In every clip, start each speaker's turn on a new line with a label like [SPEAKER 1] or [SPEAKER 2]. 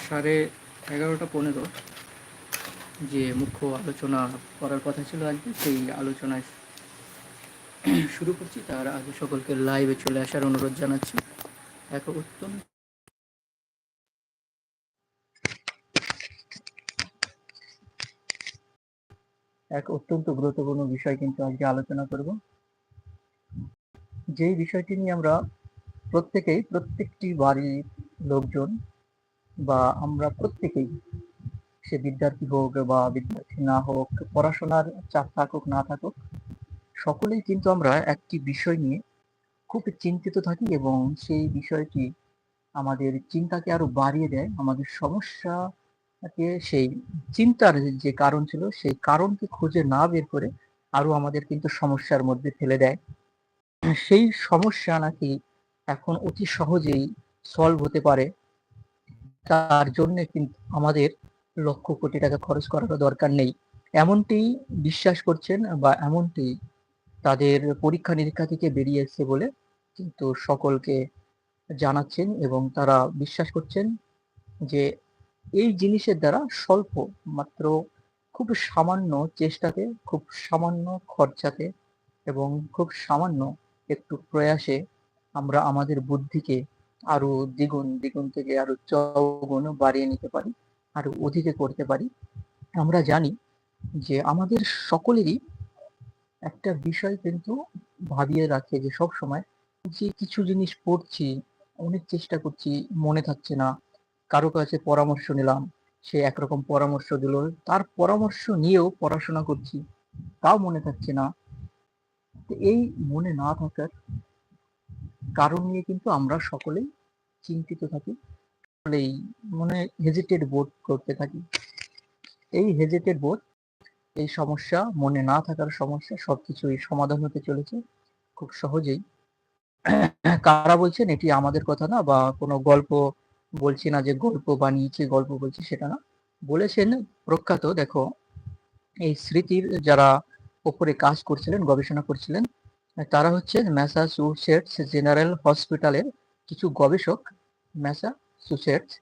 [SPEAKER 1] সাড়ে এগারোটা পনেরো যে মুখ্য আলোচনা করার কথা ছিল আজকে, সেই আলোচনায় শুরু করছি। তার আগে সকলকে লাইভে চলে আসার অনুরোধ জানাচ্ছি। এক অত্যন্ত এক অত্যন্ত গুরুত্বপূর্ণ বিষয় কিন্তু আজকে আলোচনা করব। যেই বিষয়টি নিয়ে আমরা প্রত্যেকেই, প্রত্যেকটি বাড়ির লোকজন বা আমরা প্রত্যেকেই সে বিদ্যার্থী হোক বা বিদ্যার্থী না হোক, পড়াশোনার চাপ থাকুক, না থাকুক, সকলেই কিন্তু আমরা একটি বিষয় নিয়ে খুব চিন্তিত থাকি এবং সেই বিষয়টি আমাদের চিন্তাকে আরও বাড়িয়ে দেয়। আমাদের সমস্যাকে, সেই চিন্তার যে কারণ ছিল, সেই কারণকে খুঁজে না বের করে আরও আমাদের কিন্তু সমস্যার মধ্যে ফেলে দেয়। সেই সমস্যা নাকি এখন অতি সহজেই সলভ হতে পারে। তার জন্য কিন্তু আমাদের লক্ষ কোটি টাকা খরচ করার দরকার নেই। এমনটি বিশ্বাস করছেন বা এমনটি তাদের পরীক্ষা নিরীক্ষা থেকে বেরিয়ে এসছে বলে কিন্তু সকলকে জানাচ্ছেন এবং তারা বিশ্বাস করছেন যে এই জিনিসের দ্বারা স্বল্প মাত্র খুব সামান্য চেষ্টাতে, খুব সামান্য খরচাতে এবং খুব সামান্য একটু প্রয়াসে আমরা আমাদের বুদ্ধিকে আরও দ্বিগুণ দ্বিগুণ থেকে আরও চৌগুণ বাড়িয়ে নিতে পারি আরও অধিকে করতে পারি। আমরা জানি যে আমাদের সকলেরই একটা বিষয় কিন্তু ভাবিয়ে রাখে যে সব সময় যে কিছু জিনিস পড়ছি, অনেক চেষ্টা করছি, মনে থাকছে না, কারও কাছে পরামর্শ নিলাম, সে একরকম পরামর্শ দিল, তার পরামর্শ নিয়েও পড়াশোনা করছি, তাও মনে থাকছে না। এই মনে না থাকার কারণ নিয়ে কিন্তু আমরা সকলেই চিন্তিত থাকি এই মনে হেজিটেড বোধ করতে থাকি। এই হেজিটেড বোধ, এই সমস্যা মনে না থাকার সমস্যা সবকিছুই সমাধান হতে চলেছে খুব সহজেই। কারা বলছেন এটি আমাদের কথা না বা কোনো গল্প বলছি না যে গল্প বানিয়েছি, গল্প বলছি সেটা না। বলেছেন প্রখ্যাত, দেখো, এই স্মৃতির যারা ওপরে কাজ করছিলেন, গবেষণা করছিলেন, তারা হচ্ছে ম্যাসাচুসেটস জেনারেল হসপিটালের কিছু গবেষক ম্যাসাচুসেটস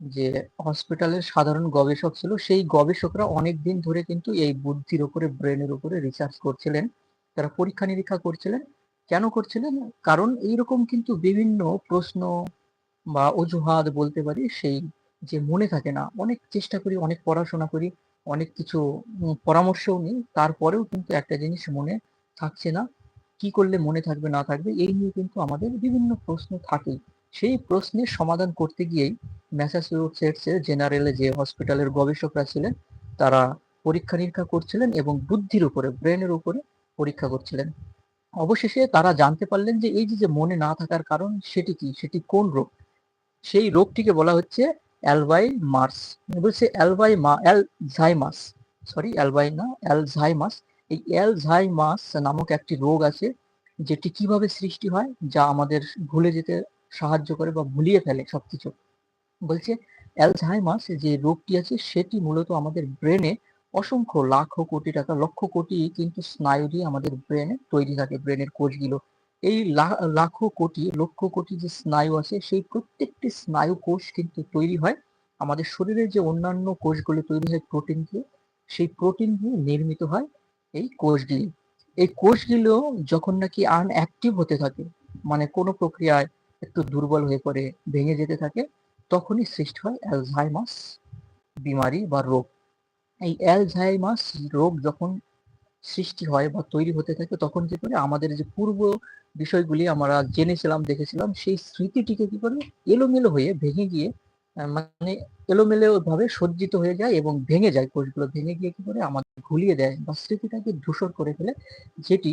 [SPEAKER 1] যে হসপিটালের সাধারণ গবেষক ছিল, সেই গবেষকরা অনেক দিন ধরে কিন্তু এই বুদ্ধির উপরে ব্রেনের উপরে রিসার্চ করছিলেন, তারা পরীক্ষা নিরীক্ষা করছিলেন। কেন করছিলেন? কারণ এইরকম কিন্তু বিভিন্ন প্রশ্ন বা অজুহাত বলতে পারি, সেই যে মনে থাকে না। অনেক চেষ্টা করি, অনেক পড়াশোনা করি, অনেক কিছু পরামর্শও নিই, তারপরেও কিন্তু একটা জিনিস মনে থাকছে না। কি করলে মনে থাকবে, না থাকবে, এই নিয়ে কিন্তু আমাদের বিভিন্ন প্রশ্ন থাকেই। সেই প্রশ্নের সমাধান করতে গিয়েই ম্যাসাচুসেটসের জেনারেলে যে হসপিটালের গবেষকরা ছিলেন, তারা পরীক্ষা নিরীক্ষা করছিলেন এবং বুদ্ধির উপরে ব্রেনের উপরে পরীক্ষা করছিলেন। অবশেষে তারা জানতে পারলেন যে এই যে মনে না থাকার কারণ সেটি কি, সেটি কোন রোগ? সেই রোগটিকে বলা হচ্ছে অ্যালবাই মার্স। বলছে অ্যালবাই মা অ্যালঝাইমাস সরি অ্যালবাই না অ্যালঝাইমাস এই অ্যালঝাইমাস নামক একটি রোগ আছে, যেটি কীভাবে সৃষ্টি হয়, যা আমাদের ভুলে যেতে সাহায্য করে বা ভুলিয়ে ফেলে সবকিছু। বলছে অ্যালঝাইমাস যে রোগটি আছে, সেটি মূলত আমাদের ব্রেনে অসংখ্য লাখো কোটি টাকা, লক্ষ কোটি কিন্তু স্নায়ু দিয়ে আমাদের ব্রেনে তৈরি থাকে ব্রেনের কোষগুলো। এই লাখো কোটি, লক্ষ কোটি যে স্নায়ু আছে, সেই প্রত্যেকটি স্নায়ু কোষ কিন্তু তৈরি হয়। আমাদের শরীরের যে অন্যান্য কোষগুলো তৈরি হয় প্রোটিন দিয়ে, সেই প্রোটিন দিয়ে নির্মিত হয় এই কোষগুলি। এই কোষগুলো যখন নাকি আনঅ্যাক্টিভ হতে থাকে মানে কোনো প্রক্রিয়ায় একটু দুর্বল হয়ে পড়ে, ভেঙে যেতে থাকে, তখনই সৃষ্টি হয় অ্যালঝাইমাস বিমারি বা রোগ। এই অ্যালঝাইমাস রোগ যখন সৃষ্টি হয় বা তৈরি হতে থাকে, তখন কি করে? আমাদের যে পূর্ব বিষয়গুলি আমরা জেনেছিলাম, দেখেছিলাম, সেই স্মৃতিটিকে কি করে? এলোমেলো হয়ে ভেঙে গিয়ে মানে এলোমেলো ভাবে সজ্জিত হয়ে যায় এবং ভেঙে যায়, কোষগুলো ভেঙে গিয়ে কি করে? আমাদের ভুলিয়ে দেয় বা স্মৃতিটাকে ধূসর করে ফেলে, যেটি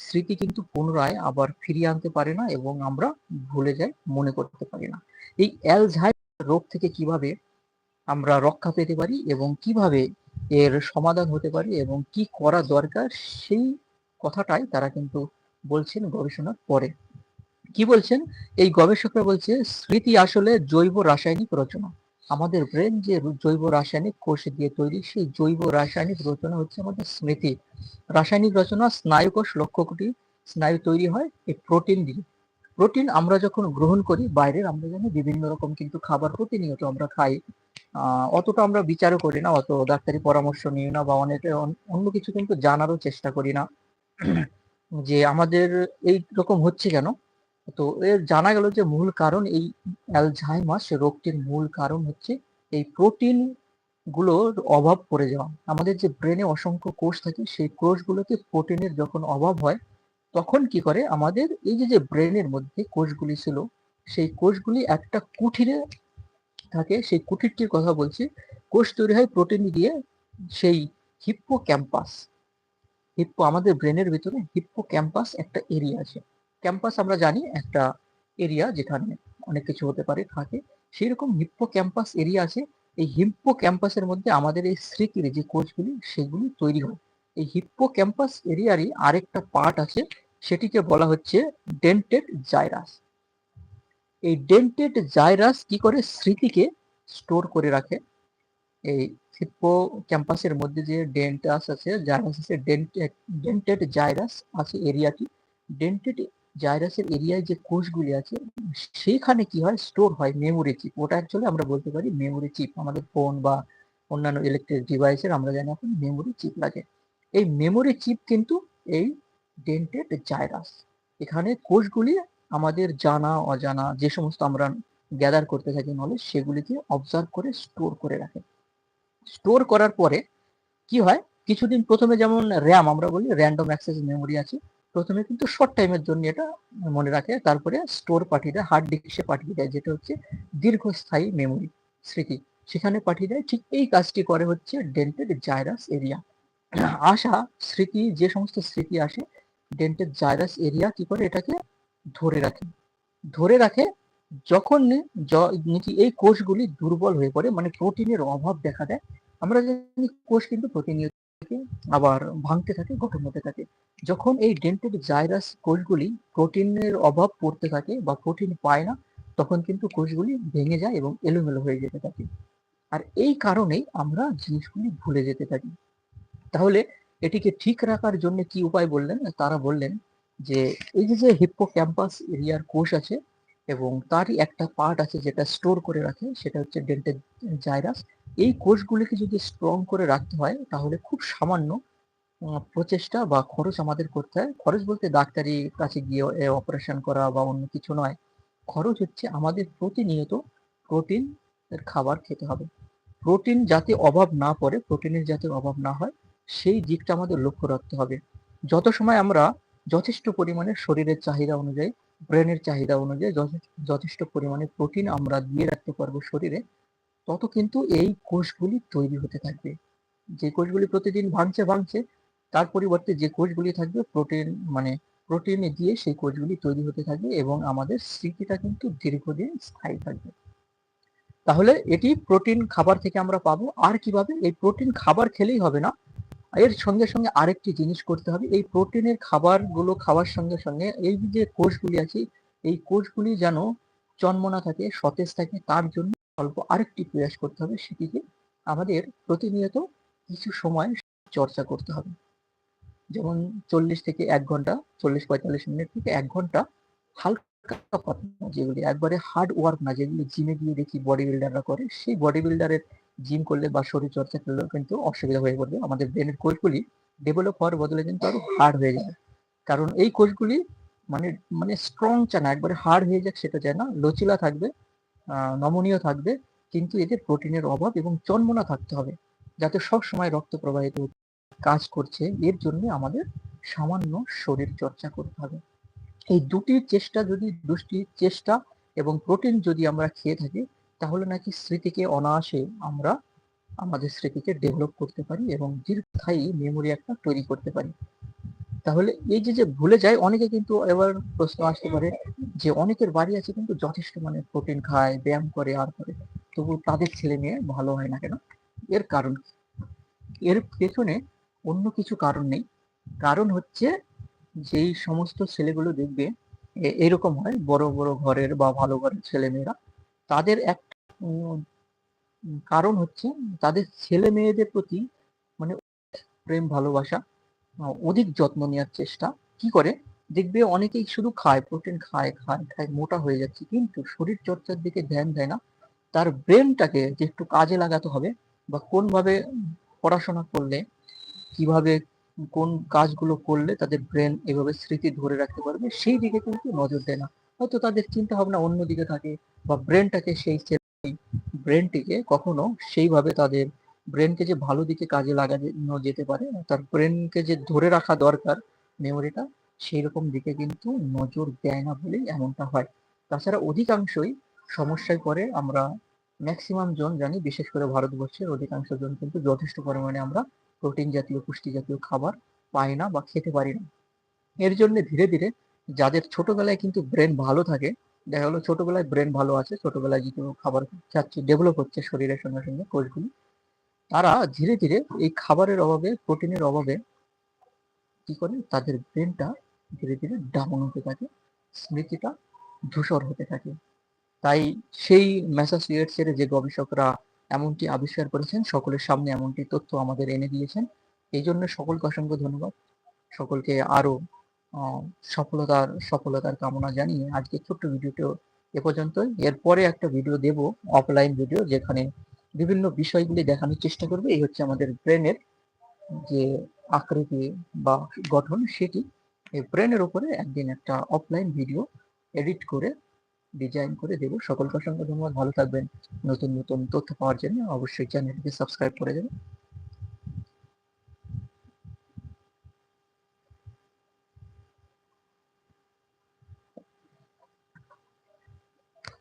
[SPEAKER 1] স্মৃতি কিন্তু পুনরায় আবার ফিরিয়ে আনতে পারে না এবং আমরা ভুলে যাই, মনে করতে পারি না। এই অ্যালঝাই রোগ থেকে কীভাবে আমরা রক্ষা পেতে পারি এবং কীভাবে এর সমাধান হতে পারে এবং কি করা দরকার, সেই কথাটাই তারা কিন্তু বলছেন গবেষণার পরে। কি বলছেন? এই গবেষকরা বলছে, স্মৃতি আসলে জৈব রাসায়নিক রচনা। আমাদের ব্রেন যে জৈব রাসায়নিক কোষ দিয়ে তৈরি, সেই জৈব রাসায়নিক রচনা হচ্ছে আমাদের স্মৃতি। রাসায়নিক রচনা স্নায়ু কোষ লক্ষ কোটি স্নায়ু তৈরি হয় এই প্রোটিন দিয়ে। প্রোটিন আমরা যখন গ্রহণ করি বাইরের, আমরা জানি বিভিন্ন রকম কিন্তু খাবার প্রতিনিয়ত আমরা খাই। অতটা আমরা বিচারও করি না, অত ডাক্তারি পরামর্শ নিই না বা অনেকে, অন- অন্য কিছু কিন্তু জানারও চেষ্টা করি না। যে আমাদের এই রকম হচ্ছে কেন? তো এর জানা গেল যে মূল কারণ এই অ্যালঝাইমাস রোগটির মূল কারণ হচ্ছে এই প্রোটিনগুলোর অভাব পড়ে যাওয়া। আমাদের যে ব্রেনে অসংখ্য কোষ থাকে, সেই কোষগুলোতে প্রোটিনের যখন অভাব হয়, তখন কি করে? আমাদের এই যে যে ব্রেনের মধ্যে কোষগুলি ছিল, সেই কোষগুলি একটা কুঠিরে থাকে। সেই কুঠিরটির কথা বলছি। কোষ তৈরি হয় প্রোটিন দিয়ে সেই হিপ্পো ক্যাম্পাস হিপ্পো, আমাদের ব্রেনের ভিতরে হিপ্পো ক্যাম্পাস একটা এরিয়া আছে। ক্যাম্পাস আমরা জানি একটা এরিয়া যেখানে অনেক কিছু হতে পারে, থাকে। সেই রকম হিপ্পো ক্যাম্পাস এরিয়া আছে। এই হিপ্পো ক্যাম্পাসের মধ্যে আমাদের এই স্মৃতির যে কোষগুলি, সেগুলি তৈরি হয়। এই হিপ্পো ক্যাম্পাস এরিয়ারই আরেকটা পার্ট আছে, সেটিকে বলা হচ্ছে ডেন্টেড জাইরাস। এই ডেন্টেড জাইরাস কি করে? স্মৃতিকে স্টোর করে রাখে। এই হিপ্পো ক্যাম্পাসের মধ্যে যে ডেন্টাস আছে জাইরাস আছে ডেন্টেড জাইরাস আছে এরিয়াটি। ডেন্টেড জাইরাসের এরিয়ায় যে কোষগুলি আছে সেখানে কি হয়? স্টোর হয় মেমোরি চিপ। ওটা অ্যাকচুয়ালি আমরা বলতে পারি মেমোরি চিপ। আমাদের ফোন বা অন্যান্য ইলেকট্রিক ডিভাইসের আমরা জানি এখন মেমোরি চিপ লাগে। এই মেমোরি চিপ কিন্তু এই ডেন্টেড জাইরাস। এখানে কোষগুলি আমাদের জানা, অজানা যে সমস্ত আমরা গ্যাদার করতে থাকি নলেজ সেগুলিকে অবজার্ভ করে স্টোর করে রাখে। স্টোর করার পরে কি হয়? কিছুদিন প্রথমে যেমন র্যাম আমরা বলি র্যান্ডম অ্যাক্সেস মেমোরি আছে। প্রথমে কিন্তু শর্ট টাইমের জন্য এটা মনে রাখে, তারপরে স্টোর পাঠিয়ে দেয় হার্ড ডিস্কে পাঠিয়ে দেয়, যেটা হচ্ছে দীর্ঘস্থায়ী মেমোরি স্মৃতি। সেখানে পাঠিয়ে দেয়, ঠিক এই কাজটি করে হচ্ছে ডেন্টেড জাইরাস এরিয়া আসা স্মৃতি, যে সমস্ত স্মৃতি আসে ডেন্টেড জাইরাস এরিয়া কি করে এটাকে ধরে রাখে? ধরে রাখে যখন নাকি এই কোষগুলি দুর্বল হয়ে পড়ে মানে প্রোটিনের অভাব দেখা দেয়। আমরা জানি কোষ কিন্তু প্রতিনিয়ত থাকে, আবার ভাঙতে থাকে গঠন হতে থাকে। যখন এই ডেন্টেড জাইরাস কোষগুলি প্রোটিনের অভাব পড়তে থাকে বা প্রোটিন পায় না তখন কিন্তু কোষগুলি ভেঙে যায় এবং এলোমেলো হয়ে যেতে থাকে। আর এই কারণেই আমরা জিনিসগুলি ভুলে যেতে থাকি। তাহলে এটিকে ঠিক রাখার জন্য কি উপায় বললেন? তারা বললেন যে এই যে হিপ্পো ক্যাম্পাস এরিয়ার কোষ আছে এবং তারই একটা পার্ট আছে যেটা স্টোর করে রাখে, সেটা হচ্ছে ডেন্টেড জাইরাস এই কোষগুলিকে যদি স্ট্রং করে রাখতে হয়, তাহলে খুব সামান্য প্রচেষ্টা বা খরচ আমাদের করতে হয়। খরচ বলতে ডাক্তারি কাছে গিয়ে অপারেশন করা বা অন্য কিছু নয়। খরচ হচ্ছে আমাদের প্রতিনিয়ত প্রোটিন এর খাবার খেতে হবে। প্রোটিন যাতে অভাব না পড়ে প্রোটিনের যাতে অভাব না হয়, সেই দিকটা আমাদের লক্ষ্য রাখতে হবে। যত সময় আমরা যথেষ্ট পরিমাণে শরীরের চাহিদা অনুযায়ী ব্রেনের চাহিদা অনুযায়ী যথেষ্ট- পরিমাণে প্রোটিন আমরা দিয়ে রাখতে পারব শরীরে, তত কিন্তু এই কোষগুলি তৈরি হতে থাকবে। যে কোষগুলি প্রতিদিন ভাঙছে ভাঙছে, তার পরিবর্তে যে কোষগুলি থাকবে প্রোটিন মানে প্রোটিন দিয়ে সেই কোষগুলি তৈরি হতে থাকবে এবং আমাদের স্মৃতিটা কিন্তু দীর্ঘদিন স্থায়ী থাকবে। তাহলে এটি প্রোটিন খাবার থেকে আমরা পাবো। আর কীভাবে? এই প্রোটিন খাবার খেলেই হবে না। এর সঙ্গে সঙ্গে আরেকটি জিনিস করতে হবে। এই প্রোটিনের খাবারগুলো খাওয়ার সঙ্গে সঙ্গে এই যে কোষগুলি আছে, এই কোষগুলি যেন জন্মনা থাকে, সতেজ থাকে, তার জন্য অল্প আরেকটি প্রয়াস করতে হবে, সেটিকে আমাদের প্রতিনিয়ত কিছু সময় চর্চা করতে হবে। যেমন চল্লিশ থেকে এক ঘণ্টা, চল্লিশ পঁয়তাল্লিশ মিনিট থেকে এক ঘণ্টা হালকা যেগুলি একবারে হার্ড ওয়ার্ক না, যেগুলি জিমে গিয়ে দেখি বডি বিল্ডাররা করে, সেই বডি বিল্ডারের জিম করলে বা শরীর চর্চা করলেও কিন্তু অসুবিধা হয়ে পড়বে। আমাদের ব্রেনের কোষগুলি ডেভেলপ হওয়ার বদলে কিন্তু আরও হার্ড হয়ে যাবে। কারণ এই কোষগুলি মানে মানে স্ট্রং চায় না, একবারে হার্ড হয়ে যাক সেটা চায় না লচিলা থাকবে নমনীয় থাকবে, কিন্তু এদের প্রোটিনের অভাব এবং চন্মনা থাকতে হবে, যাতে সব সময় রক্ত প্রবাহিত কাজ করছে। এর জন্য আমাদের সামান্য শরীর চর্চা করতে হবে। এই দুটি চেষ্টা যদি, দুটি চেষ্টা এবং প্রোটিন যদি আমরা খেয়ে থাকি তাহলে নাকি স্মৃতিকে অনায়াসে আমরা আমাদের স্মৃতিকে ডেভেলপ করতে পারি এবং দীর্ঘস্থায়ী মেমোরি একটা তৈরি করতে পারি। তাহলে এই যে যে ভুলে যায়, অনেকে কিন্তু এবার প্রশ্ন আসতে পারে যে, অনেকের বাড়ি আছে কিন্তু যথেষ্ট মানে প্রোটিন খায়, ব্যায়াম করে, আর করে। তবু তাদের ছেলে মেয়ে ভালো হয় না কেন? এর কারণ এর পেছনে অন্য কিছু কারণ নেই। কারণ হচ্ছে যেই সমস্ত ছেলেগুলো দেখবে এরকম হয়, বড় বড় ঘরের বা ভালো ঘরের ছেলে মেয়েরা তাদের এক কারণ হচ্ছে তাদের ছেলে মেয়েদের প্রতি মানে প্রেম ভালোবাসা অধিক যত্ন নেওয়ার চেষ্টা। কি করে? দেখবে অনেকেই শুধু খায় প্রোটিন খায় খায় খায়, মোটা হয়ে যাচ্ছে, কিন্তু শরীর চর্চার দিকে ধ্যান দেয় না। তার ব্রেনটাকে যে একটু কাজে লাগাতে হবে বা কোনভাবে পড়াশোনা করলে, কীভাবে কোন কাজগুলো করলে তাদের ব্রেন এভাবে স্মৃতি ধরে রাখতে পারবে, সেই দিকে কিন্তু নজর দেয় না। হয়তো তাদের চিন্তা ভাবনা অন্য দিকে থাকে বা ব্রেনটাকে সেই ব্রেনটিকে কখনো সেইভাবে তাদের ব্রেনকে যে ভালো দিকে কাজে লাগানো যেতে পারে, তার ব্রেনকে যে ধরে রাখা দরকার মেমোরিটা সেই রকম দিকে কিন্তু নজর দেয় না বলেই এমনটা হয়। তাছাড়া অধিকাংশই সমস্যায় পড়ে আমরা ম্যাক্সিমাম জন জানি, বিশেষ করে ভারতবর্ষের অধিকাংশ জন কিন্তু যথেষ্ট পরিমাণে আমরা প্রোটিন জাতীয়, পুষ্টি জাতীয় খাবার পাই না বা খেতে পারি না। এর জন্য ধীরে ধীরে যাদের ছোটবেলায় কিন্তু ব্রেন ভালো থাকে, দেখা গেলো ছোটবেলায় ব্রেন ভালো আছে, ছোটবেলায় যেহেতু খাবার খাচ্ছে ডেভেলপ হচ্ছে শরীরের সঙ্গে সঙ্গে কোষগুলি, তারা ধীরে ধীরে এই খাবারের অভাবে প্রোটিনের অভাবে কি করে? তাদের ব্রেনটা ধীরে ধীরে ডাউন হতে থাকে, স্মৃতিটা ধূসর হতে থাকে। তাই সেই ম্যাসাচুয়েটস এর যে গবেষকরা এমনটি আবিষ্কার করেছেন, সকলের সামনে এমনটি তথ্য আমাদের এনে দিয়েছেন, এই জন্য সকলকে অসংখ্য ধন্যবাদ। সকলকে আরও সফলতার সফলতার কামনা জানিয়ে আজকে ছোট্ট ভিডিওটিও এ পর্যন্তই। এরপরে একটা ভিডিও দেব অফলাইন ভিডিও যেখানে বিভিন্ন বিষয়গুলি দেখানোর চেষ্টা করবে। এই হচ্ছে আমাদের ব্রেনের যে আকৃতি বা গঠন, সেটি। এই ব্রেনের উপরে একদিন একটা অফলাইন ভিডিও এডিট করে ডিজাইন করে দেব। সকলকে অসংখ্য ধন্যবাদ। ভালো থাকবেন। নতুন নতুন তথ্য পাওয়ার জন্য অবশ্যই চ্যানেলটিকে সাবস্ক্রাইব করে দেবেন।